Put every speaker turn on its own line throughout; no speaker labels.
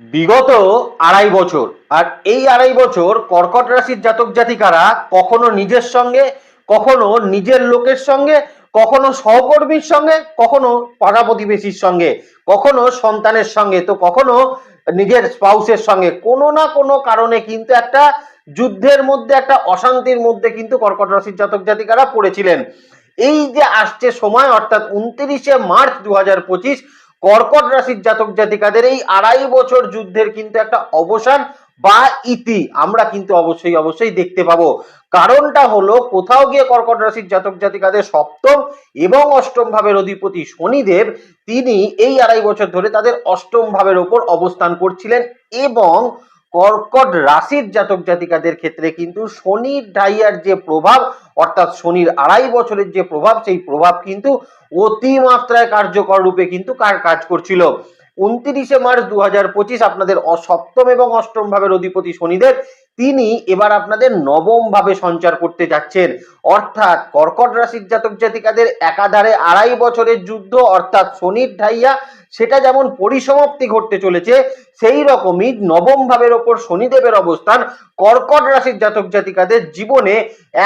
বিগত আড়াই বছর। আর এই আড়াই বছর কর্কট রাশির জাতক জাতিকারা কখনো নিজের সঙ্গে, কখনো নিজের লোকের সঙ্গে, কখনো সহকর্মীর সঙ্গে, কখনো পাড়া প্রতিবেশীর সঙ্গে, কখনো সন্তানের সঙ্গে। তো কখনো নিজের স্পাউসের সঙ্গে। কোনো না কোনো কারণে কিন্তু একটা যুদ্ধের মধ্যে, একটা অশান্তির মধ্যে কিন্তু কর্কট রাশির জাতক জাতিকারা পড়েছিলেন। এই যে আসছে সময়, অর্থাৎ উনত্রিশে মার্চ দু কর্কট রাশির জাতক জাতিকাদের এই আড়াই বছর যুদ্ধের কিন্তু একটা অবসান বা ইতি আমরা কিন্তু অবশ্যই অবশ্যই দেখতে পাবো। কারণটা হলো কোথাও গিয়ে কর্কট রাশির জাতক জাতিকাদের সপ্তম এবং অষ্টম ভাবের অধিপতি শনিদেব, তিনি এই আড়াই বছর ধরে তাদের অষ্টম ভাবের ওপর অবস্থান করছিলেন এবং কর্কট রাশির জাতক জাতিকাদের ক্ষেত্রে কিন্তু শনির ডাইয়ার যে প্রভাব, অর্থাৎ শনির আড়াই বছরের যে প্রভাব, সেই প্রভাব কিন্তু অতিমাত্রায় কার্যকর রূপে কিন্তু কার কাজ করছিল? উনত্রিশে মার্চ দু হাজার পঁচিশ আপনাদের সপ্তম এবং অষ্টম ভাবের অধিপতি শনিদেব, তিনি এবার আপনাদের নবম ভাবে সঞ্চার করতে যাচ্ছেন। অর্থাৎ কর্কট রাশির জাতক জাতিকাদের একাধারে আড়াই বছরের যুদ্ধ, অর্থাৎ শনির ঢাইয়া, সেটা যেমন পরিসমাপ্তি ঘটতে চলেছে সেই রকমই নবম ভাবের ওপর শনিদেবের অবস্থান। কর্কট রাশির জাতক জাতিকাদের জীবনে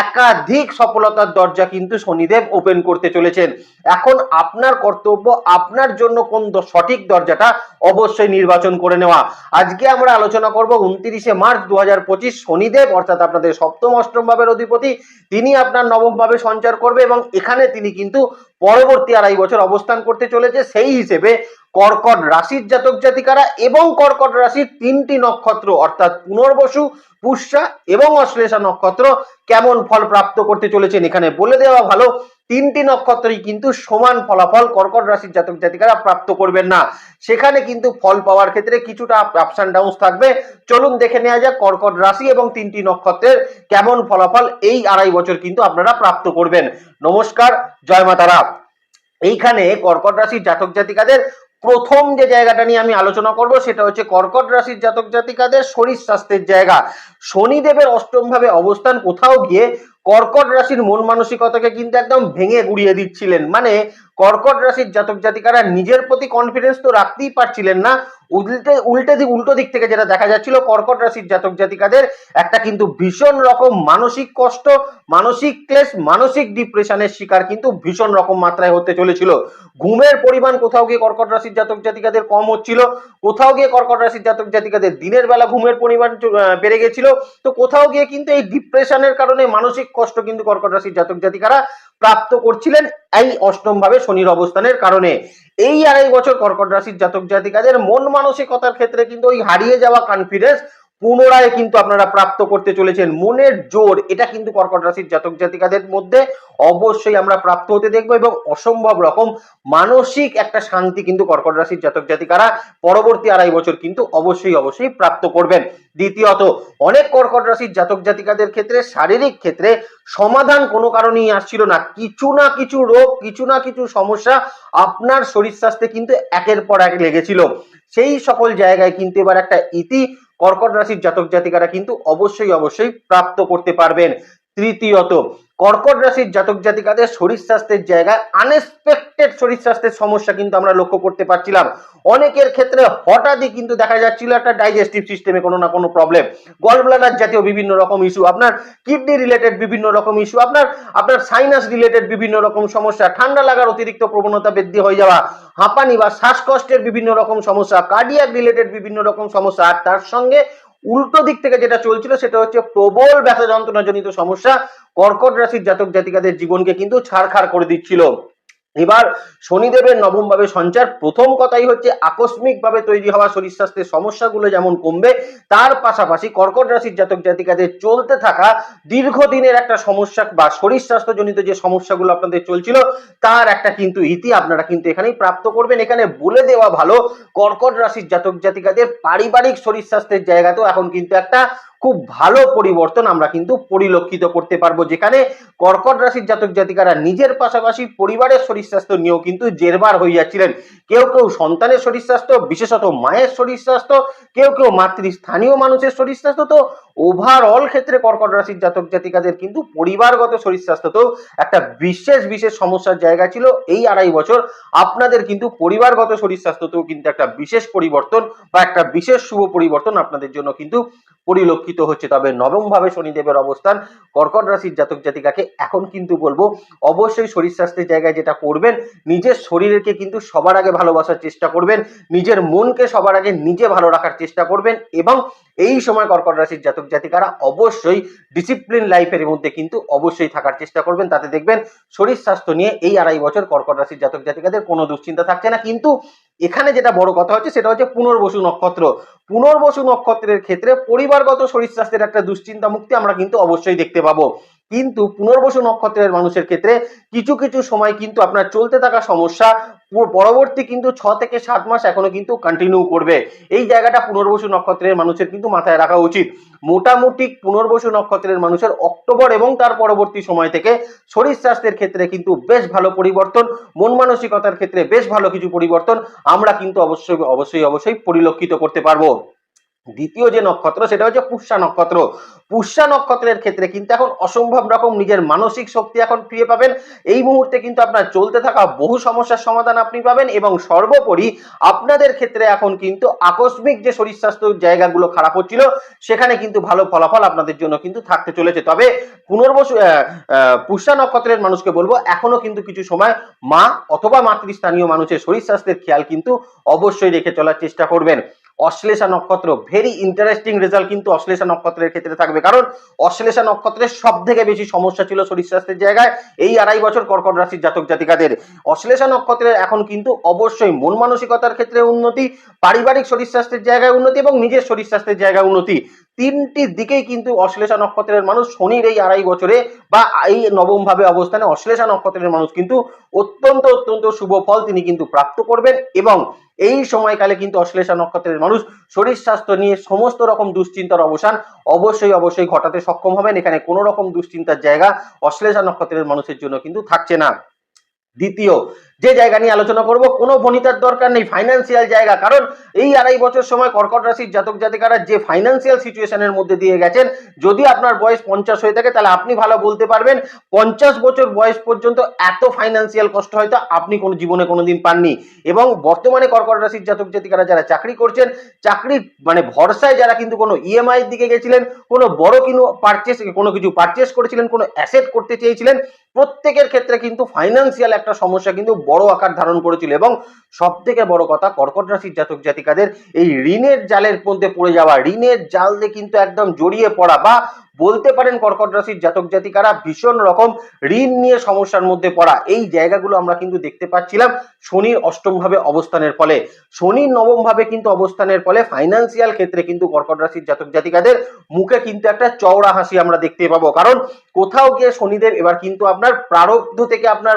একাধিক সফলতার দরজা কিন্তু শনিদেব ওপেন করতে চলেছেন। এখন আপনার কর্তব্য, আপনার জন্য কোন সঠিক দরজাটা অবশ্যই নির্বাচন করে নেওয়া। আজকে আমরা আলোচনা করব উনত্রিশে মার্চ দু হাজার পঁচিশ শনিদেব, অর্থাৎ আপনাদের সপ্তম, অষ্টম ভাবের অধিপতি। তিনি আপনার নবম ভাবে সঞ্চার করবে এবং এখানে তিনি কিন্তু পরবর্তী আড়াই বছর অবস্থান করতে চলেছে। সেই হিসেবে কর্কট রাশির জাতক জাতিকারা এবং কর্কট রাশির তিনটি নক্ষত্র, অর্থাৎ পুনর্বসু, পুষ্যা এবং অশ্লেষা নক্ষত্র কেমন ফল প্রাপ্ত করতে চলেছেন এখানে বলে দেওয়া ভালো, তিনটি নক্ষত্রই কিন্তু সমান ফলাফল কর্কট রাশির জাতক জাতিকারা প্রাপ্ত করবেন না। সেখানে কিন্তু ফল পাওয়ার ক্ষেত্রে কিছুটা আপস অ্যান্ড ডাউন থাকবে। চলুন দেখে নেওয়া যাক কর্কট রাশি এবং তিনটি নক্ষত্রের কেমন ফলাফল এই আড়াই বছর কিন্তু আপনারা প্রাপ্ত করবেন। নমস্কার, জয় মাতারা। এইখানে কর্কট রাশির জাতক জাতিকাদের প্রথম যে জায়গাটা নিয়ে আমি আলোচনা করব, সেটা হচ্ছে কর্কট রাশির জাতক জাতিকাদের শরীর স্বাস্থ্যের জায়গা। শনিদেবের অষ্টম ভাবে অবস্থান, কোথাও গিয়ে কর্কট রাশির মন মানসিকতাকে কিন্তু একদম ভেঙে গুড়িয়ে দিচ্ছিলেন। মানে কর্কট রাশির জাতক জাতিকারা নিজের প্রতি কনফিডেন্স তো রাখতেই পারছিলেন না। উল্টে উল্টে দিক উল্টো দিক থেকে যেটা দেখা যাচ্ছিল, কর্কট রাশির জাতক জাতিকাদের একটা কিন্তু ভীষণ রকম মানসিক কষ্ট, মানসিক ক্লেশ, মানসিক ডিপ্রেশনের শিকার কিন্তু ভীষণ রকম মাত্রায় হতে চলেছিল। ঘুমের পরিমাণ কোথাও গিয়ে কর্কট রাশির জাতক জাতিকাদের কম হচ্ছিল, কোথাও গিয়ে কর্কট রাশির জাতক জাতিকাদের দিনের বেলা ঘুমের পরিমাণ বেড়ে গেছিল। তো কোথাও গিয়ে কিন্তু এই ডিপ্রেশনের কারণে মানসিক কষ্ট কিন্তু কর্কট রাশির জাতক জাতিকারা প্রাপ্ত করছিলেন এই অষ্টম ভাবে শনির অবস্থানের কারণে। এই আড়াই বছর কর্কট রাশির জাতক জাতিকাদের মন মানসিকতার ক্ষেত্রে কিন্তু ওই হারিয়ে যাওয়া কনফিডেন্স পুনরায় কিন্তু আপনারা প্রাপ্ত করতে চলেছেন। মনের জোর, এটা কিন্তু কর্কট রাশির জাতক জাতিকাদের মধ্যে অবশ্যই আমরা প্রাপ্ত হতে দেখব এবং অসম্ভব রকম মানসিক একটা শান্তি কিন্তু কর্কট রাশির জাতক জাতিকারা পরবর্তী আড়াই বছর কিন্তু অবশ্যই অবশ্যই প্রাপ্ত করবেন। দ্বিতীয়ত, অনেক কর্কট রাশির জাতক জাতিকাদের ক্ষেত্রে, শারীরিক ক্ষেত্রে সমাধান কোনো কারণেই আসছিল না। কিছু না কিছু রোগ, কিছু না কিছু সমস্যা আপনার শরীর স্বাস্থ্যে কিন্তু একের পর এক লেগেছিল। সেই সকল জায়গায় কিন্তু এবার একটা ইতি কর্কট রাশির জাতক জাতিকারা কিন্তু অবশ্যই অবশ্যই প্রাপ্ত করতে পারবেন। তৃতীয়ত কর্কট রাশির জাতক জাতিকাদের শরীর স্বাস্থ্যের জায়গায় আনএক্সপেক্টেড শরীর স্বাস্থ্যের সমস্যা কিন্তু আমরা লক্ষ্য করতে পারছিলাম। অনেকের ক্ষেত্রে হঠাৎই কিন্তু দেখা যাচ্ছিল একটা ডাইজেস্টিভ সিস্টেমে কোনো না কোনো প্রবলেম গল ব্লাডার জাতীয় বিভিন্ন রকম ইস্যু আপনার কিডনি রিলেটেড বিভিন্ন রকম ইস্যু আপনার আপনার সাইনাস রিলেটেড বিভিন্ন রকম সমস্যা, ঠান্ডা লাগার অতিরিক্ত প্রবণতা বৃদ্ধি হয়ে যাওয়া, হাঁপানি বা শ্বাসকষ্টের বিভিন্ন রকম সমস্যা কার্ডিয়াক রিলেটেড বিভিন্ন রকম সমস্যা, আর তার সঙ্গে উল্টো দিক থেকে যেটা চলছিল সেটা হচ্ছে প্রবল ব্যথা যন্ত্রণাজনিত সমস্যা। কর্কট রাশির জাতক জাতিকাদের জীবনকে কিন্তু ছাড়খাড় করে দিচ্ছিল। এবার শনিদেবের নবম ভাবে সঞ্চার। প্রথম কথাই হচ্ছে আকস্মিক ভাবে তৈরি হওয়া শরীর স্বাস্থ্যের সমস্যাগুলো যেমন কমবে, তার পাশাপাশি কর্কট রাশির জাতক জাতিকাদের চলতে থাকা দীর্ঘদিনের একটা সমস্যা বা শরীর স্বাস্থ্যজনিত যে সমস্যাগুলো আপনাদের চলছিল, তার একটা কিন্তু ইতি আপনারা কিন্তু এখানেই প্রাপ্ত করবেন। এখানে বলে দেওয়া ভালো, কর্কট রাশির জাতক জাতিকাদের পারিবারিক শরীর স্বাস্থ্যের জায়গাতেও এখন কিন্তু একটা খুব ভালো পরিবর্তন আমরা কিন্তু পরিলক্ষিত করতে পারব। যেখানে কর্কট রাশির জাতক জাতিকারা নিজের পাশাপাশি পরিবারের শরীর স্বাস্থ্য নিয়েও কিন্তু জেরবার যাচ্ছিলেন। কেউ কেউ সন্তানের শরীর স্বাস্থ্য, বিশেষত মায়ের শরীর স্বাস্থ্য, কেউ কেউ মাতৃস্থানীয় মানুষের শরীর স্বাস্থ্য। তো ওভারঅল ক্ষেত্রে কর্কট রাশির জাতক জাতিকাদের কিন্তু পরিবারগত শরীর স্বাস্থ্যতেও একটা বিশেষ বিশেষ সমস্যার জায়গা ছিল। এই আড়াই বছর আপনাদের কিন্তু পরিবারগত শরীর স্বাস্থ্যতেও কিন্তু একটা বিশেষ পরিবর্তন বা একটা বিশেষ শুভ পরিবর্তন আপনাদের জন্য কিন্তু পরিলক্ষিত হচ্ছে। তবে নবম ভাবে শনিদেবের অবস্থান, কর্কট রাশির জাতক জাতিকাকে এখন কিন্তু বলব, অবশ্যই শরীর স্বাস্থ্যের জায়গায় যেটা করবেন, নিজের শরীরকে কিন্তু সবার আগে ভালোবাসার চেষ্টা করবেন, নিজের মনকে সবার আগে নিজে ভালো রাখার চেষ্টা করবেন এবং এই সময় কর্কট রাশির জাতক জাতিকারা অবশ্যই ডিসিপ্লিন লাইফের মধ্যে কিন্তু অবশ্যই থাকার চেষ্টা করবেন। তাতে দেখবেন শরীর স্বাস্থ্য নিয়ে এই আড়াই বছর কর্কট রাশির জাতক জাতিকাদের কোনো দুশ্চিন্তা থাকছে না। কিন্তু এখানে যেটা বড় কথা হচ্ছে সেটা হচ্ছে পুনর্বসু নক্ষত্র। পুনর্বসু নক্ষত্রের ক্ষেত্রে পরিবারগত শরীর স্বাস্থ্যের একটা দুশ্চিন্তা মুক্তি আমরা কিন্তু অবশ্যই দেখতে পাবো। কিন্তু পুনর্বসু নক্ষত্রের মানুষের ক্ষেত্রে কিছু কিছু সময় কিন্তু আপনার চলতে থাকা সমস্যা পরবর্তী কিন্তু ছ থেকে সাত মাস এখনও কিন্তু কন্টিনিউ করবে। এই জায়গাটা পুনর্বসু নক্ষত্রের মানুষের কিন্তু মাথায় রাখা উচিত। মোটামুটি পুনর্বসু নক্ষত্রের মানুষের অক্টোবর এবং তার পরবর্তী সময় থেকে শরীর স্বাস্থ্যের ক্ষেত্রে কিন্তু বেশ ভালো পরিবর্তন, মন মানসিকতার ক্ষেত্রে বেশ ভালো কিছু পরিবর্তন আমরা কিন্তু অবশ্যই অবশ্যই অবশ্যই পরিলক্ষিত করতে পারব। দ্বিতীয় যে নক্ষত্র, সেটা হচ্ছে পুষ্যা নক্ষত্র। পুষ্যা নক্ষত্রের ক্ষেত্রে কিন্তু এখন অসম্ভব রকম নিজের মানসিক শক্তি এখন ফিরে পাবেন। এই মুহূর্তে কিন্তু আপনার চলতে থাকা বহু সমস্যার সমাধান আপনি পাবেন এবং সর্বোপরি আপনাদের ক্ষেত্রে এখন কিন্তু আকস্মিক যে শরীর স্বাস্থ্য জায়গাগুলো খারাপ হচ্ছিল, সেখানে কিন্তু ভালো ফলাফল আপনাদের জন্য কিন্তু থাকতে চলেছে। তবে পুনর্বসু পুষ্যা নক্ষত্রের মানুষকে বলব, এখনও কিন্তু কিছু সময় মা অথবা মাতৃস্থানীয় মানুষের শরীর স্বাস্থ্যের খেয়াল কিন্তু অবশ্যই রেখে চলার চেষ্টা করবেন। অশ্লেষা নক্ষত্র ভেরি ইন্টারেস্টিং রেজাল্ট কিন্তু অশ্লেষা নক্ষত্রের ক্ষেত্রে থাকবে। কারণ অশ্লেষা নক্ষত্রের সব থেকে বেশি সমস্যা ছিল শরীর স্বাস্থ্যের জায়গায়, এই আড়াই বছর কর্কট রাশির জাতক জাতিকাদের। অশ্লেষা নক্ষত্রের এখন কিন্তু অবশ্যই মন মানসিকতার ক্ষেত্রে উন্নতি, পারিবারিক শরীর স্বাস্থ্যের জায়গায় উন্নতি এবং নিজের শরীর স্বাস্থ্যের জায়গায় উন্নতি। তিনটি দিকেই কিন্তু অশ্লেষা নক্ষত্রের মানুষ শনির এই আড়াই বছরে বা এই নবম ভাবে অবস্থানে অশ্লেষা নক্ষত্রের মানুষ কিন্তু অত্যন্ত অত্যন্ত শুভ ফল তিনি কিন্তু প্রাপ্ত করবেন এবং এই সময়কালে কিন্তু অশ্লেষা নক্ষত্রের মানুষ শরীর স্বাস্থ্য নিয়ে সমস্ত রকম দুশ্চিন্তার অবসান অবশ্যই অবশ্যই ঘটাতে সক্ষম হবেন। এখানে কোনো রকম দুশ্চিন্তার জায়গা অশ্লেষা নক্ষত্রের মানুষের জন্য কিন্তু থাকছে না। দ্বিতীয় যে জায়গা নিয়ে আলোচনা করব, কোনো ভনিতার দরকার নেই ফাইন্যান্সিয়াল জায়গা। কারণ এই আড়াই বছর সময় কর্কট রাশির জাতক জাতিকারা যে ফাইন্যান্সিয়াল সিচুয়েশনের মধ্যে দিয়ে গেছেন, যদি আপনার বয়স পঞ্চাশ হয়ে থাকে, তাহলে আপনি ভালো বলতে পারবেন, পঞ্চাশ বছর বয়স পর্যন্ত এত ফাইন্যান্সিয়াল কষ্ট হয়তো আপনি কোনো জীবনে কোনোদিন পাননি। এবং বর্তমানে কর্কট রাশির জাতক জাতিকারা যারা চাকরি করছেন, চাকরি মানে ভরসায় যারা কিন্তু কোনো ইএমআই দিকে গেছিলেন, কোনো বড় কোনো পারচেস কোনো কিছু পারচেস করেছিলেন, কোনো অ্যাসেট করতে চেয়েছিলেন, প্রত্যেকের ক্ষেত্রে কিন্তু ফাইন্যান্সিয়াল একটা সমস্যা কিন্তু বড় আকার ধারণ করেছিল এবং সব থেকে বড় কথা কর্কট রাশির জাতক জাতিকাদের এই ঋণের জালের মধ্যে পড়ে যাওয়া, ঋণের জাল দিয়ে কিন্তু একদম জড়িয়ে পড়া বা বলতে পারেন কর্কট রাশির জাতক জাতিকারা, ভীষণ রকম ঋণ নিয়ে সমস্যার মধ্যে পড়া। এই জায়গাগুলো আমরা কিন্তু দেখতে পাচ্ছিলাম শনির অষ্টম ভাবে অবস্থানের ফলে। শনির নবম ভাবে কিন্তু অবস্থানের ফলে ফাইন্যান্সিয়াল ক্ষেত্রে কিন্তু কর্কট রাশির জাতক জাতিকাদের মুখে কিন্তু একটা চওড়া হাসি আমরা দেখতে পাবো। কারণ কোথাও গিয়ে শনিদেব এবার কিন্তু আপনার প্রারব্ধ থেকে আপনার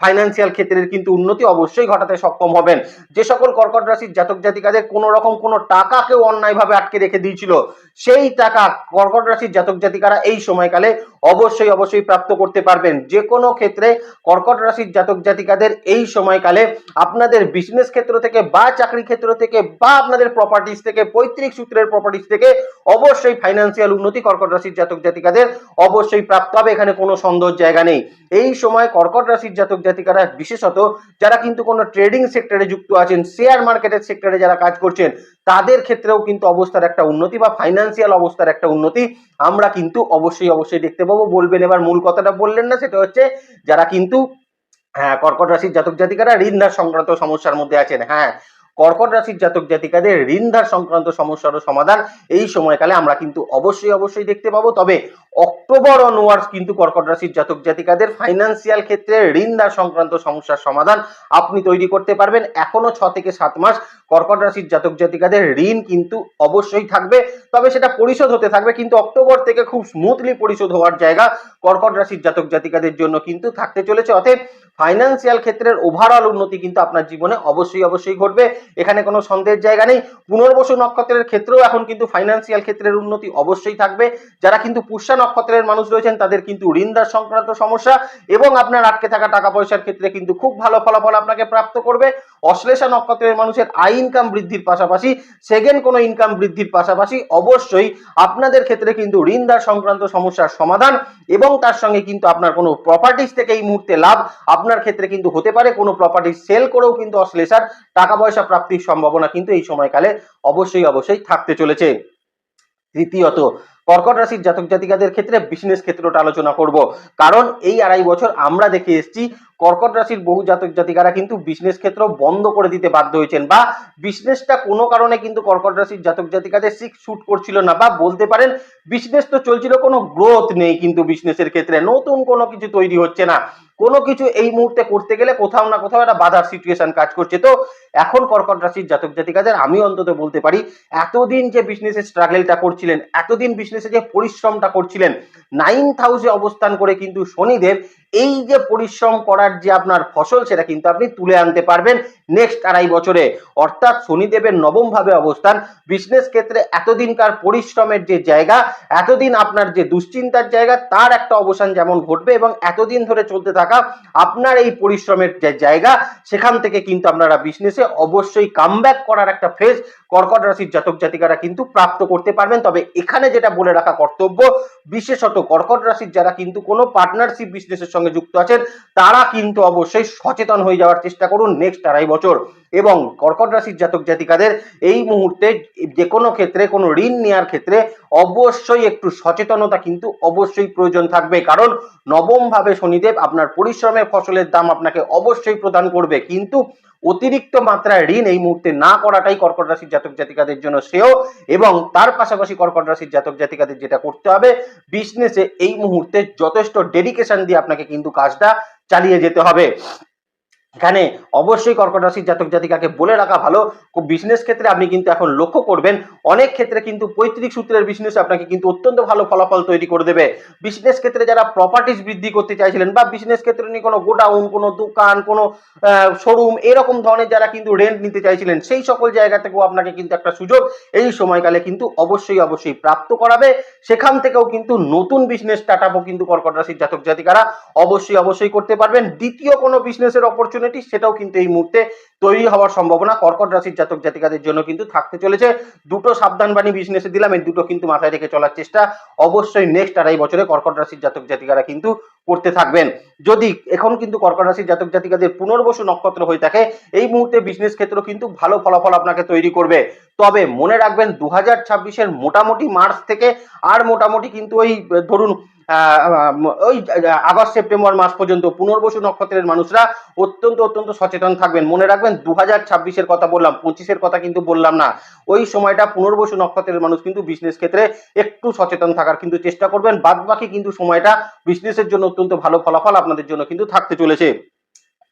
ফাইন্যান্সিয়াল ক্ষেত্রের কিন্তু উন্নতি অবশ্যই ঘটাতে সক্ষম হবেন। যে সকল কর্কট রাশির জাতক জাতিকাদের কোনো রকম কোনো টাকা কেউ অন্যায়ভাবে আটকে রেখে দিয়েছিল। সেই টাকা কর্কট রাশির জাতক জাতিকারা এই সময়কালে অবশ্যই অবশ্যই প্রাপ্ত করতে পারবেন। যে কোনো ক্ষেত্রে কর্কট রাশির জাতক জাতিকাদের এই সময়কালে আপনাদের বিজনেস ক্ষেত্র থেকে বা চাকরি ক্ষেত্র থেকে বা আপনাদের প্রপার্টিস থেকে, পৈতৃক সূত্রের প্রপার্টিস থেকে অবশ্যই ফাইন্যান্সিয়াল উন্নতি কর্কট রাশির জাতক জাতিকাদের অবশ্যই প্রাপ্ত হবে। এখানে কোনো সন্দেহের জায়গা নেই। এই সময় কর্কট রাশির জাতক জাতিকারা বিশেষত যারা কিন্তু কোনো ট্রেডিং সেক্টরে যুক্ত আছেন শেয়ার মার্কেটের সেক্টরে যারা কাজ করছেন, তাদের ক্ষেত্রেও কিন্তু অবস্থার একটা উন্নতি বা ফাইন্যান্সিয়াল অবস্থার একটা উন্নতি আমরা কিন্তু অবশ্যই অবশ্যই দেখতে পাবো বলবেন, এবার মূল কথাটা বললেন না, সেটা হচ্ছে যারা কিন্তু হ্যাঁ কর্কট রাশির জাতক জাতিকারা ঋণ সংক্রান্ত সমস্যার মধ্যে আছেন হ্যাঁ কর্কট রাশির জাতক জাতিকাদের ঋণধার সংক্রান্ত সমস্যার সমাধান এই সময়কালে আমরা কিন্তু অবশ্যই অবশ্যই দেখতে পাবো। তবে অক্টোবর অনওয়ার্ডস কিন্তু কর্কট রাশির জাতক জাতিকাদের ফাইন্যান্সিয়াল ক্ষেত্রে ঋণধার সংক্রান্ত সমস্যার সমাধান আপনি তৈরি করতে পারবেন। এখনও ছ থেকে সাত মাস কর্কট রাশির জাতক জাতিকাদের ঋণ কিন্তু অবশ্যই থাকবে। তবে সেটা পরিশোধ হতে থাকবে, কিন্তু অক্টোবর থেকে খুব স্মুথলি পরিশোধ হওয়ার জায়গা কর্কট রাশির জাতক জাতিকাদের জন্য কিন্তু থাকতে চলেছে। অতএব ফাইন্যান্সিয়াল ক্ষেত্রের ওভারঅল উন্নতি কিন্তু আপনার জীবনে অবশ্যই অবশ্যই ঘটবে। এখানে কোনো সন্দেহের জায়গা নেই। পুনর্বসু নক্ষত্রের ক্ষেত্রেও এখন কিন্তু ফাইন্যান্সিয়াল ক্ষেত্রের উন্নতি অবশ্যই থাকবে। যারা কিন্তু পুষ্যা নক্ষত্রের মানুষ রয়েছেন, তাদের কিন্তু ঋণদার সংক্রান্ত সমস্যা এবং আপনার আটকে থাকা টাকা পয়সার ক্ষেত্রে কিন্তু খুব ভালো ফলাফল আপনাকে প্রাপ্ত করবে। অশ্লেষা নক্ষত্রের মানুষের আই ইনকাম বৃদ্ধির পাশাপাশি সেকেন্ড কোনো ইনকাম বৃদ্ধির পাশাপাশি অবশ্যই আপনাদের ক্ষেত্রে কিন্তু ঋণদার সংক্রান্ত সমস্যার সমাধান এবং তার সঙ্গে কিন্তু আপনার কোনো প্রপার্টিস থেকে এই মুহূর্তে লাভ আপনার ক্ষেত্রে কিন্তু হতে পারে, কোনো প্রপার্টি সেল করেও কিন্তু অশ্লেষার টাকা পয়সা প্রাপ্তির সম্ভাবনা কিন্তু এই সময়কালে অবশ্যই অবশ্যই থাকতে চলেছে। তৃতীয়ত, কর্কট রাশির জাতক জাতিকাদের ক্ষেত্রে বিজনেস ক্ষেত্রটা আলোচনা করব। কারণ এই আড়াই বছর আমরা দেখে এসেছি, কর্কট রাশির বহু জাতক জাতিকারা কিন্তু বিজনেস ক্ষেত্র বন্ধ করে দিতে বাধ্য হয়েছেন বা বিজনেসটা কোনো কারণে কিন্তু কর্কট রাশির জাতক জাতিকাদের সিক্স শুট করছিল না বা বলতে পারেন বিজনেস তো চলছিল, কোনো গ্রোথ নেই কিন্তু বিজনেসের ক্ষেত্রে, নতুন কোনো কিছু তৈরি হচ্ছে না। কোনো কিছু এই মুহূর্তে করতে গেলে কোথাও না কোথাও একটা বাধার সিচুয়েশন কাজ করছে। তো এখন কর্কট রাশির জাতক জাতিকাদের, আমি অন্তত বলতে পারি, এতদিন যে বিজনেসের স্ট্রাগলটা করছিলেন, এতদিন বিজনেসে যে পরিশ্রমটা করছিলেন নাইন হাউসে অবস্থান করে কিন্তু শনিদেব এই যে পরিশ্রম করার যে আপনার ফসল, সেটা কিন্তু আপনি তুলে আনতে পারবেন নেক্সট আড়াই বছরে। অর্থাৎ শনিদেবের নবম ভাবে অবস্থান। বিজনেস ক্ষেত্রে এতদিনকার পরিশ্রমের যে জায়গা, এতদিন আপনার যে দুশ্চিন্তার জায়গা, তার একটা অবসান যেমন ঘটবে এবং এতদিন ধরে চলতে থাকা আপনার এই পরিশ্রমের যে জায়গা, সেখান থেকে কিন্তু আপনারা বিজনেসে অবশ্যই কামব্যাক করার একটা ফেজ কর্কট রাশির জাতক জাতিকারা কিন্তু প্রাপ্ত করতে পারবেন। তবে এখানে যেটা বলে রাখা কর্তব্য, বিশেষত কর্কট রাশির যারা কিন্তু কোনো পার্টনারশিপ বিজনেসের সঙ্গে যুক্ত আছেন, তারা কিন্তু অবশ্যই সচেতন হয়ে যাওয়ার চেষ্টা করুন নেক্সট আড়াই বছর। এবং কর্কট রাশির জাতক জাতিকাদের এই মুহূর্তে যে কোনো ক্ষেত্রে, কোনো ঋণ নেওয়ার ক্ষেত্রে অবশ্যই একটু সচেতনতা কিন্তু অবশ্যই প্রয়োজন থাকবে। কারণ নবমভাবে শনিদেব আপনার পরিশ্রমের ফসলের দাম আপনাকে অবশ্যই প্রদান করবে। কিন্তু অতিরিক্ত মাত্রায় ঋণ এই মুহূর্তে না করাটাই কর্কট রাশির জাতক জাতিকাদের জন্য শ্রেয় এবং তার পাশাপাশি কর্কট রাশির জাতক জাতিকাদের যেটা করতে হবে বিজনেসে এই মুহূর্তে যথেষ্ট ডেডিকেশন দিয়ে আপনাকে কিন্তু কাজটা চালিয়ে যেতে হবে। এখানে অবশ্যই কর্কট রাশির জাতক জাতিকাকে বলে রাখা ভালো। বিজনেস ক্ষেত্রে আপনি কিন্তু এখন লক্ষ্য করবেন, অনেক ক্ষেত্রে কিন্তু পৈতৃক সূত্রের বিজনেস আপনাকে কিন্তু অত্যন্ত ভালো ফলাফল তৈরি করে দেবে। বিজনেস ক্ষেত্রে যারা প্রপার্টিস বৃদ্ধি করতে চাইছিলেন বা বিজনেস ক্ষেত্রে নিয়ে কোনো গোডাউন, কোনো দোকান, কোনো শোরুম এরকম ধরনের যারা কিন্তু রেন্ট নিতে চাইছিলেন, সেই সকল জায়গা থেকেও আপনাকে কিন্তু একটা সুযোগ এই সময়কালে কিন্তু অবশ্যই অবশ্যই প্রাপ্ত করাবে। সেখান থেকেও কিন্তু নতুন বিজনেস স্টার্ট আপও কিন্তু কর্কট রাশির জাতক জাতিকারা অবশ্যই অবশ্যই করতে পারবেন। দ্বিতীয় কোনো বিজনেসের অপরচুনিটি সেটাও কিন্তু এই মুহূর্তে তৈরি হওয়ার সম্ভাবনা। কর্কট রাশির জাতক জাতিকাদের জন্য কিন্তু থাকতে চলেছে। দুটো সাবধান বাণী বিজনেসে দিলাম, এই দুটো কিন্তু মাথায় রেখে চলার চেষ্টা অবশ্যই নেক্সট আড়াই বছরে কর্কট রাশির জাতক জাতিকারা কিন্তু করতে থাকবেন। যদি এখন কিন্তু কর্কট রাশির জাতক জাতিকাদের পুনর্বসু নক্ষত্র হয়ে থাকে, এই মুহূর্তে বিজনেস ক্ষেত্র কিন্তু ভালো ফলাফল আপনাকে তৈরি করবে। তবে মনে রাখবেন দু হাজার ছাব্বিশের মোটামুটি মার্চ থেকে আর মোটামুটি কিন্তু ওই, ধরুন ওই আগস্ট, সেপ্টেম্বর মাস পর্যন্ত পুনর্বসু নক্ষত্রের মানুষরা অত্যন্ত অত্যন্ত সচেতন থাকবেন। মনে রাখবেন দু হাজার ছাব্বিশের কথা বললাম, পঁচিশের কথা কিন্তু বললাম না। ওই সময়টা পুনর্বসু নক্ষত্রের মানুষ কিন্তু বিজনেস ক্ষেত্রে একটু সচেতন থাকার কিন্তু চেষ্টা করবেন। বাদ বাকি কিন্তু সময়টা বিজনেসের জন্য অত্যন্ত ভালো ফলাফল আপনাদের জন্য কিন্তু থাকতে চলেছে।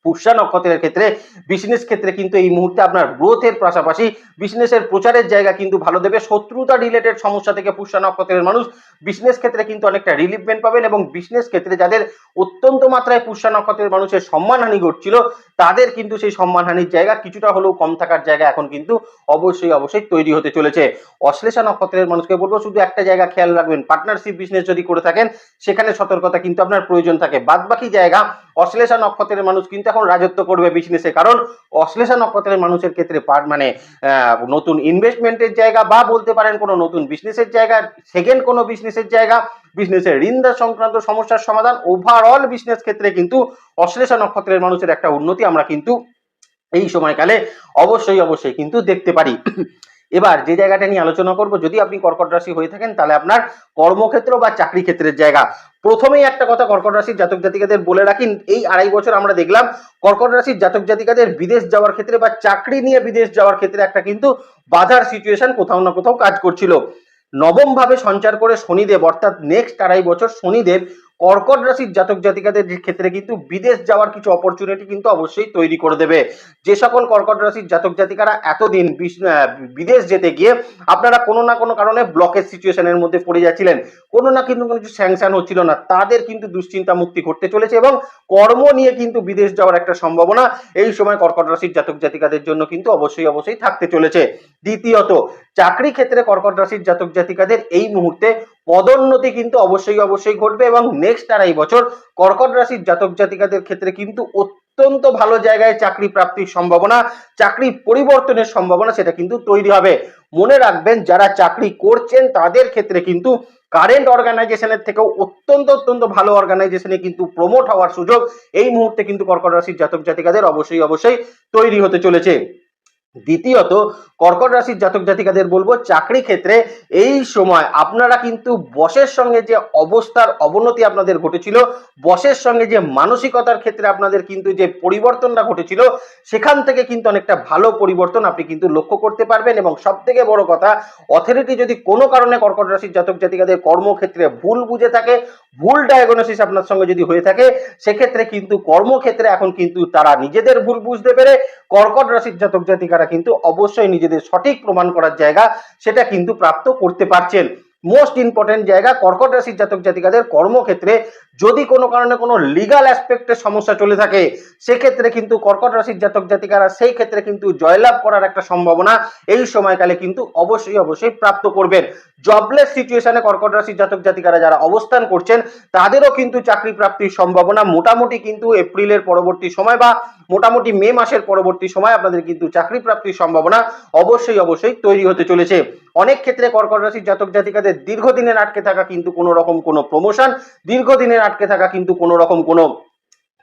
পুষ্যা নক্ষত্রের ক্ষেত্রে বিজনেস ক্ষেত্রে কিন্তু এই মুহূর্তে আপনার গ্রোথের পাশাপাশি বিজনেসের প্রচারের জায়গা কিন্তু ভালো দেবে। শত্রুতা রিলেটেড সমস্যা থেকে পুষ্যা নক্ষত্রের মানুষ বিজনেস ক্ষেত্রে কিন্তু অনেকটা রিলিফমেন্ট পাবেন এবং বিজনেস ক্ষেত্রে যাদের অত্যন্ত মাত্রায় পুষ্যা নক্ষত্রের মানুষের সম্মানহানি ঘটছিল, তাদের কিন্তু সেই সম্মানহানির জায়গা কিছুটা হলেও কম থাকার জায়গা এখন কিন্তু অবশ্যই অবশ্যই তৈরি হতে চলেছে। অশ্লেষা নক্ষত্রের মানুষকে বলব, শুধু একটা জায়গা খেয়াল রাখবেন পার্টনারশিপ বিজনেস যদি করে থাকেন, সেখানে সতর্কতা কিন্তু আপনার প্রয়োজন থাকে। বাদ বাকি জায়গা, অশ্লেষা নক্ষত্রের মানুষ কিন্তু এখন রাজত্ব করবে বিজনেসে কারণ অশ্লেষা নক্ষত্রের মানুষের ক্ষেত্রে পার মানে নতুন ইনভেস্টমেন্টের জায়গা বা বলতে পারেন কোনো নতুন বিজনেসের জায়গা সেকেন্ড কোনো বিজনেসের জায়গা বিজনেসের ঋণদার সংক্রান্ত সমস্যার সমাধান ওভারঅল বিজনেস ক্ষেত্রে কিন্তু অশ্লেষা নক্ষত্রের মানুষের একটা উন্নতি আমরা কিন্তু এই সময়কালে অবশ্যই অবশ্যই কিন্তু দেখতে পারি। এবার যে জায়গাটা নিয়ে আলোচনা করব, যদি আপনি কর্কট রাশি হয়ে থাকেন, তাহলে আপনার কর্মক্ষেত্র বা চাকরি ক্ষেত্রের জায়গা। প্রথমেই একটা কথা কর্কট রাশির জাতক জাতিকাদের বলে রাখি, এই আড়াই বছর আমরা দেখলাম কর্কট রাশির জাতক জাতিকাদের বিদেশ যাওয়ার ক্ষেত্রে বা চাকরি নিয়ে বিদেশ যাওয়ার ক্ষেত্রে একটা কিন্তু বাধার সিচুয়েশন কোথাও না কোথাও কাজ করছিল। নবম ভাবে সঞ্চার করে শনিদেব, অর্থাৎ নেক্সট আড়াই বছর শনিদেব কর্কট রাশির জাতক জাতিকাদের ক্ষেত্রে কিন্তু বিদেশ যাওয়ার কিছু অপরচুনিটি কিন্তু অবশ্যই তৈরি করে দেবে। যে সকল কর্কট রাশির জাতক জাতিকারা এতদিন বিদেশ যেতে গিয়ে আপনারা কোনো না কোনো কারণে ব্লকের সিচুয়েশনের মধ্যে পড়ে যাচ্ছিলেন। কোনো না কিন্তু কোনো কিছু স্যাংশন হচ্ছিল না। তাদের কিন্তু দুশ্চিন্তা মুক্তি ঘটতে চলেছে এবং কর্ম নিয়ে কিন্তু বিদেশ যাওয়ার একটা সম্ভাবনা এই সময় কর্কট রাশির জাতক জাতিকাদের জন্য কিন্তু অবশ্যই অবশ্যই থাকতে চলেছে। দ্বিতীয়ত চাকরি ক্ষেত্রে কর্কট রাশির জাতক জাতিকাদের এই মুহূর্তে পদোন্নতি কিন্তু অবশ্যই অবশ্যই ঘটবে এবং নেক্সট আড়াই বছর কর্কট রাশির জাতক জাতিকাদের ক্ষেত্রে কিন্তু অত্যন্ত ভালো জায়গায় চাকরি প্রাপ্তির সম্ভাবনা, চাকরি পরিবর্তনের সম্ভাবনা সেটা কিন্তু তৈরি হবে। মনে রাখবেন, যারা চাকরি করছেন তাদের ক্ষেত্রে কিন্তু কারেন্ট অর্গানাইজেশনের থেকেও অত্যন্ত অত্যন্ত ভালো অর্গানাইজেশনে কিন্তু প্রমোট হওয়ার সুযোগ এই মুহূর্তে কিন্তু কর্কট রাশির জাতক জাতিকাদের অবশ্যই অবশ্যই তৈরি হতে চলেছে। দ্বিতীয়ত, কর্কট রাশির জাতক জাতিকাদের বলব, চাকরি ক্ষেত্রে এই সময় আপনারা কিন্তু বসের সঙ্গে যে অবস্থার অবনতি আপনাদের ঘটেছিল, বসের সঙ্গে যে মানসিকতার ক্ষেত্রে আপনাদের কিন্তু যে পরিবর্তনটা ঘটেছিল, সেখান থেকে কিন্তু অনেকটা ভালো পরিবর্তন আপনি কিন্তু লক্ষ্য করতে পারবেন। এবং সব থেকে বড় কথা অথরিটি যদি কোনো কারণে কর্কট রাশির জাতক জাতিকাদের কর্মক্ষেত্রে ভুল বুঝে থাকে ভুল ডায়াগনোসিস আপনার সঙ্গে যদি হয়ে থাকে, সেক্ষেত্রে কিন্তু কর্মক্ষেত্রে এখন কিন্তু তারা নিজেদের ভুল বুঝতে পেরে কর্কট রাশির জাতক জাতিকারা কিন্তু অবশ্যই নিজেদের সঠিক প্রমাণ করার জায়গা সেটা কিন্তু প্রাপ্ত করতে পারছেন। মোস্ট ইম্পর্টেন্ট জায়গা কর্কট রাশির জাতক জাতিকাদের কর্মক্ষেত্রে যদি কোনো কারণে কোনো লিগাল অ্যাসপেক্টের সমস্যা চলে থাকে, সেক্ষেত্রে কিন্তু কর্কট রাশির জাতক জাতিকারা সেই ক্ষেত্রে কিন্তু জয়লাভ করার একটা সম্ভাবনা এই সময়কালে কিন্তু অবশ্যই অবশ্যই প্রাপ্ত করবেন। জবলেস সিচুয়েশনে কর্কট রাশির জাতক জাতিকারা যারা অবস্থান করছেন, তাদেরও কিন্তু চাকরি প্রাপ্তির সম্ভাবনা মোটামুটি কিন্তু এপ্রিলের পরবর্তী সময় বা মোটামুটি মে মাসের পরবর্তী সময় আপনাদের কিন্তু চাকরি প্রাপ্তির সম্ভাবনা অবশ্যই অবশ্যই তৈরি হতে চলেছে। অনেক ক্ষেত্রে কর্কট রাশির জাতক জাতিকাদের দীর্ঘদিনের আটকে থাকা কিন্তু কোনো রকম কোনো প্রমোশন দীর্ঘদিনের আটকে থাকা কিন্তু কোনো রকম কোনো,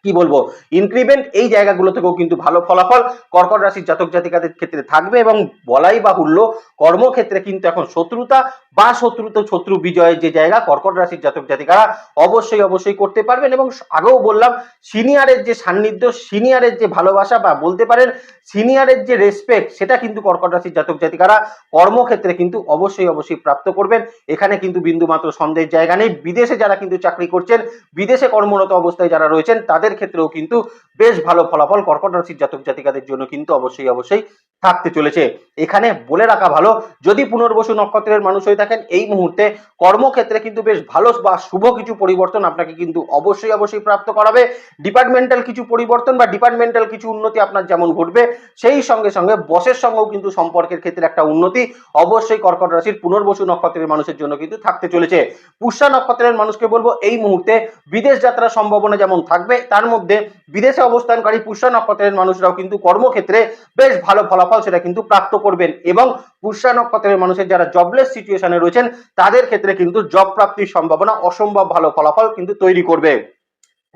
কি বলব ইনক্রিমেন্ট এই জায়গাগুলো থেকেও কিন্তু ভালো ফলাফল কর্কট রাশির জাতক জাতিকাদের ক্ষেত্রে থাকবে এবং বলাই বাহুল্য কর্মক্ষেত্রে কিন্তু এখন শত্রুতা বা শত্রুত শত্রু বিজয়ের যে জায়গা, কর্কট রাশির জাতক জাতিকারা অবশ্যই অবশ্যই করতে পারবেন। এবং আগেও বললাম সিনিয়রের যে সান্নিধ্য সিনিয়রের যে ভালোবাসা বা বলতে পারেন সিনিয়রের যে রেসপেক্ট সেটা কিন্তু কর্কট রাশির জাতক জাতিকারা কর্মক্ষেত্রে কিন্তু অবশ্যই অবশ্যই প্রাপ্ত করবেন। এখানে কিন্তু বিন্দুমাত্র সন্দেহের জায়গা নেই। বিদেশে যারা কিন্তু চাকরি করছেন, বিদেশে কর্মরত অবস্থায় যারা রয়েছেন, তাদের ক্ষেত্রেও কিন্তু বেশ ভালো ফলাফল কর্কট রাশির জাতক জাতিকাদের জন্য কিন্তু অবশ্যই অবশ্যই থাকতে চলেছে। এখানে বলে রাখা ভালো, যদি পুনর্বসু নক্ষত্রের মানুষ হয়ে থাকেন এই মুহূর্তে কর্মক্ষেত্রে কিন্তু বেশ ভালো বা শুভ কিছু পরিবর্তন আপনাকে কিন্তু অবশ্যই অবশ্যই প্রাপ্ত করাবে। ডিপার্টমেন্টাল কিছু পরিবর্তন বা ডিপার্টমেন্টাল কিছু উন্নতি আপনার যেমন ঘটবে, সেই সঙ্গে সঙ্গে বসের সঙ্গেও কিন্তু সম্পর্কের ক্ষেত্রে একটা উন্নতি অবশ্যই কর্কট রাশির পুনর্বসু নক্ষত্রের মানুষের জন্য কিন্তু থাকতে চলেছে। পুষ্যা নক্ষত্রের মানুষকে বলব, এই মুহূর্তে বিদেশ যাত্রার সম্ভাবনা যেমন থাকবে, তার মধ্যে বিদেশে অবস্থানকারী পুষ্যা নক্ষত্রের মানুষরাও কিন্তু কর্মক্ষেত্রে বেশ ভালো ফলাফল সেটা কিন্তু প্রাপ্ত করবেন। এবং পুষ্যা নক্ষত্রের মানুষের যারা জবলেস সিচুয়েশনে রয়েছেন, তাদের ক্ষেত্রে কিন্তু জব প্রাপ্তির সম্ভাবনা অসম্ভব ভালো ফলাফল কিন্তু তৈরি করবে।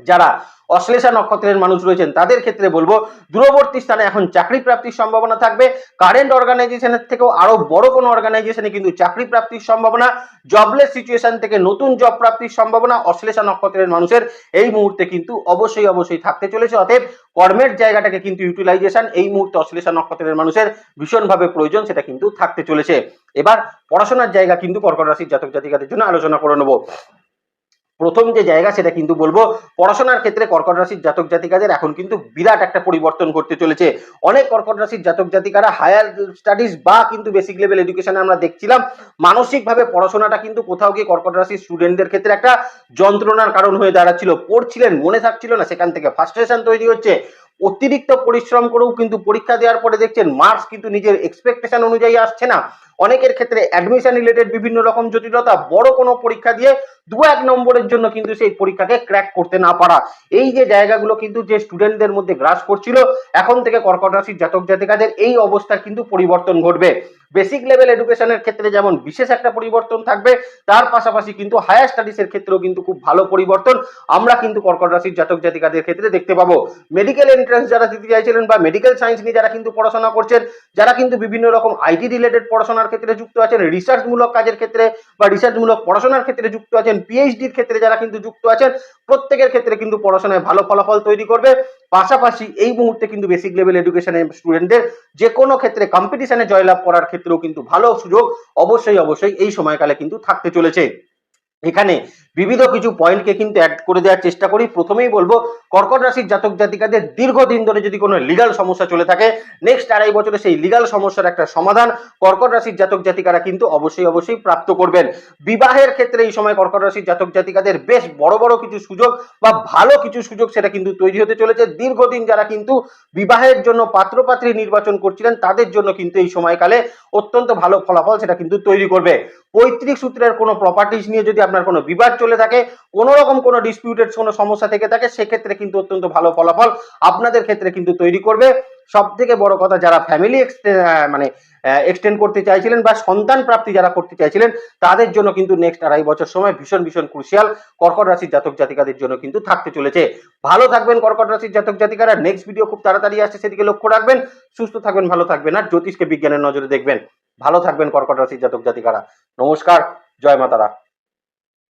যারা অশ্লেষা নক্ষত্রের মানুষ রয়েছেন, তাদের ক্ষেত্রে বলব, দূরবর্তী স্থানে এখন চাকরি প্রাপ্তির সম্ভাবনা থাকবে। কারেন্ট অর্গানাইজেশনের থেকেও আরও বড় কোনো অর্গানাইজেশনে কিন্তু চাকরি প্রাপ্তির সম্ভাবনা জবলেস সিচুয়েশন থেকে নতুন জব প্রাপ্তির সম্ভাবনা অশ্লেষা নক্ষত্রের মানুষের এই মুহূর্তে কিন্তু অবশ্যই অবশ্যই থাকতে চলেছে। অতএব কর্মের জায়গাটাকে কিন্তু ইউটিলাইজেশন এই মুহূর্তে অশ্লেষা নক্ষত্রের মানুষের ভীষণভাবে প্রয়োজন, সেটা কিন্তু থাকতে চলেছে। এবার পড়াশোনার জায়গা কিন্তু কর্কট রাশির জাতক জাতিকাদের জন্য আলোচনা করে নেব। প্রথম যে জায়গা সেটা কিন্তু বলব, পড়াশোনার ক্ষেত্রে কর্কট রাশির জাতক জাতিকাদের এখন কিন্তু বিরাট একটা পরিবর্তন করতে চলেছে। অনেক কর্কট রাশির জাতক জাতিকারা হায়ার স্টাডিজ বা কিন্তু বেসিক লেভেল এডুকেশনে আমরা দেখছিলাম, মানসিকভাবে পড়াশোনাটা কিন্তু কোথাও গিয়ে কর্কট রাশির স্টুডেন্টদের ক্ষেত্রে একটা যন্ত্রণার কারণ হয়ে দাঁড়াচ্ছিল। পড়ছিলেন, মনে থাকছিল না, সেখান থেকে ফার্স্ট্রেশন তৈরি হচ্ছে। অতিরিক্ত পরিশ্রম করেও কিন্তু পরীক্ষা দেওয়ার পরে দেখছেন মার্কস কিন্তু নিজের এক্সপেকটেশন অনুযায়ী আসছে না। অনেকের ক্ষেত্রে অ্যাডমিশন রিলেটেড বিভিন্ন রকম জটিলতা, বড় কোনো পরীক্ষা দিয়ে দু এক নম্বরের জন্য কিন্তু সেই পরীক্ষাকে ক্র্যাক করতে না পারা। এই যে জায়গাগুলো কিন্তু যে স্টুডেন্টদের মধ্যে গ্রাস করছিল, এখন থেকে কর্কট রাশির জাতক জাতিকাদের এই অবস্থার কিন্তু পরিবর্তন ঘটবে। বেসিক লেভেল এডুকেশনের ক্ষেত্রে যেমন বিশেষ একটা পরিবর্তন থাকবে, তার পাশাপাশি কিন্তু হায়ার স্টাডিজের ক্ষেত্রেও কিন্তু খুব ভালো পরিবর্তন আমরা কিন্তু কর্কট রাশির জাতক জাতিকাদের ক্ষেত্রে দেখতে পাবো। মেডিকেল এন্ট্রান্স যারা দিতে চাইছিলেন বা মেডিকেল সায়েন্স নিয়ে যারা কিন্তু পড়াশোনা করছেন, যারা কিন্তু বিভিন্ন রকম আইটি রিলেটেড পড়াশোনার ক্ষেত্রে যুক্ত আছেন রিসার্চমূলক কাজের ক্ষেত্রে বা রিসার্চমূলক পড়াশোনার ক্ষেত্রে যুক্ত আছেন পিএইচডির ক্ষেত্রে যারা কিন্তু যুক্ত আছেন, প্রত্যেকের ক্ষেত্রে কিন্তু পড়াশোনায় ভালো ফলাফল তৈরি করবে। পাশাপাশি এই মুহূর্তে কিন্তু বেসিক লেভেল এডুকেশনের স্টুডেন্টদের যে কোনো ক্ষেত্রে কম্পিটিশনে জয়লাভ করার ক্ষেত্রেও কিন্তু ভালো সুযোগ অবশ্যই অবশ্যই এই সময়কালে কিন্তু থাকতে চলেছে। এখানে বিবিধ কিছু পয়েন্টকে কিন্তু অ্যাড করে দেওয়ার চেষ্টা করি। প্রথমেই বলব, কর্কট রাশির জাতক জাতিকাদের দীর্ঘদিন ধরে যদি কোনো লিগাল সমস্যা চলে থাকে নেক্সট আড়াই বছরে সেই লিগাল সমস্যার একটা সমাধান কর্কট রাশির জাতক জাতিকারা কিন্তু অবশ্যই অবশ্যই প্রাপ্ত করবেন। বিবাহের ক্ষেত্রে এই সময় কর্কট রাশির জাতক জাতিকাদের বেশ বড় বড় কিছু সুযোগ বা ভালো কিছু সুযোগ সেটা কিন্তু তৈরি হতে চলেছে। দীর্ঘদিন যারা কিন্তু বিবাহের জন্য পাত্রপাত্রী নির্বাচন করছিলেন, তাদের জন্য কিন্তু এই সময়কালে অত্যন্ত ভালো ফলাফল সেটা কিন্তু তৈরি করবে। পৈতৃক সূত্রের কোনো প্রপার্টিস নিয়ে যদি আপনার কোনো বিবাদ চলে থাকে কোনো রকম কোনো ডিসপিউটেড কোনো সমস্যা থেকে থাকে, সেক্ষেত্রে কিন্তু অত্যন্ত ভালো ফলাফল আপনাদের ক্ষেত্রে কিন্তু তৈরি করবে। সব থেকে বড় কথা যারা ফ্যামিলি মানে এক্সটেন্ড করতে চাইছিলেন বা সন্তান প্রাপ্তি যারা করতে চাইছিলেন, তাদের জন্য কিন্তু নেক্সট আড়াই বছর সময় ভীষণ ভীষণ ক্রুশিয়াল কর্কট রাশির জাতক জাতিকাদের জন্য কিন্তু থাকতে চলেছে। ভালো থাকবেন কর্কট রাশির জাতক জাতিকারা। নেক্সট ভিডিও খুব তাড়াতাড়ি আসছে, সেদিকে লক্ষ্য রাখবেন। সুস্থ থাকবেন, ভালো থাকবেন আর জ্যোতিষকে বিজ্ঞানের নজরে দেখবেন। ভালো থাকবেন কর্কট রাশির জাতক জাতিকারা। নমস্কার, জয় মাতারা।